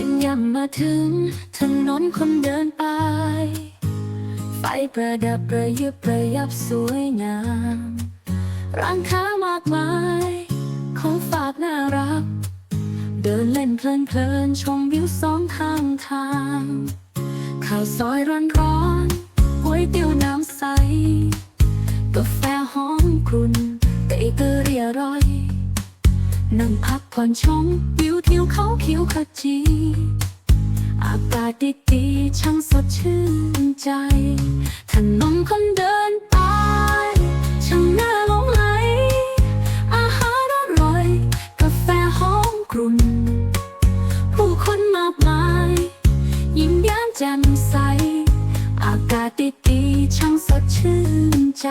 ย็นยำมาถึง ถนนคนเดินไป ไฟประดับประยิบประยับสวยงาม ร้านค้ามากมาย ของฝากน่ารัก เดินเล่นเพลินเพลินชมวิวสองข้างทาง ข้าวซอยร้อนร้อนก๋วยเตี๋ยวน้ำใส กาแฟหอมกรุ่นเบเกอรี่อร่อย นั่งพักผ่อนชมวิวทิวเขาเขียวขจี อากาศดีๆช่างสดชื่นใจถนนคนเดินไปช่างน่าหลงไหล อาหารอร่อย กาแฟหอมกรุ่น ผู้คนมากมาย ยิ้มแย้มแจ่มใส อากาศดีๆช่างสดชื่นใจ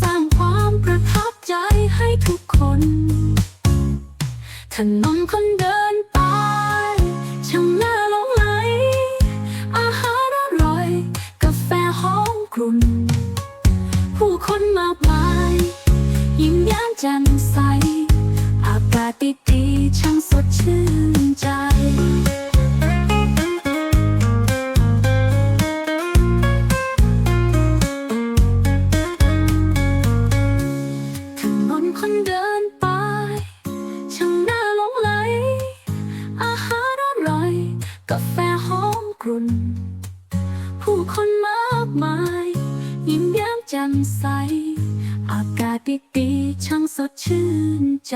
สร้างความประทับใจให้ทุกคน ถนนคนเดินไปช่างน่าหลงไหล อาหารอร่อย กาแฟหอมกรุ่น ผู้คนมากมาย ยิ้มแย้มแจ่มใส คนเดินไปช่างน่าหลงไหล อาหารอร่อย กาแฟหอมกรุ่น ผู้คนมากมาย ยิ้มแย้มแจ่มใส อากาศดีๆช่างสดชื่นใจ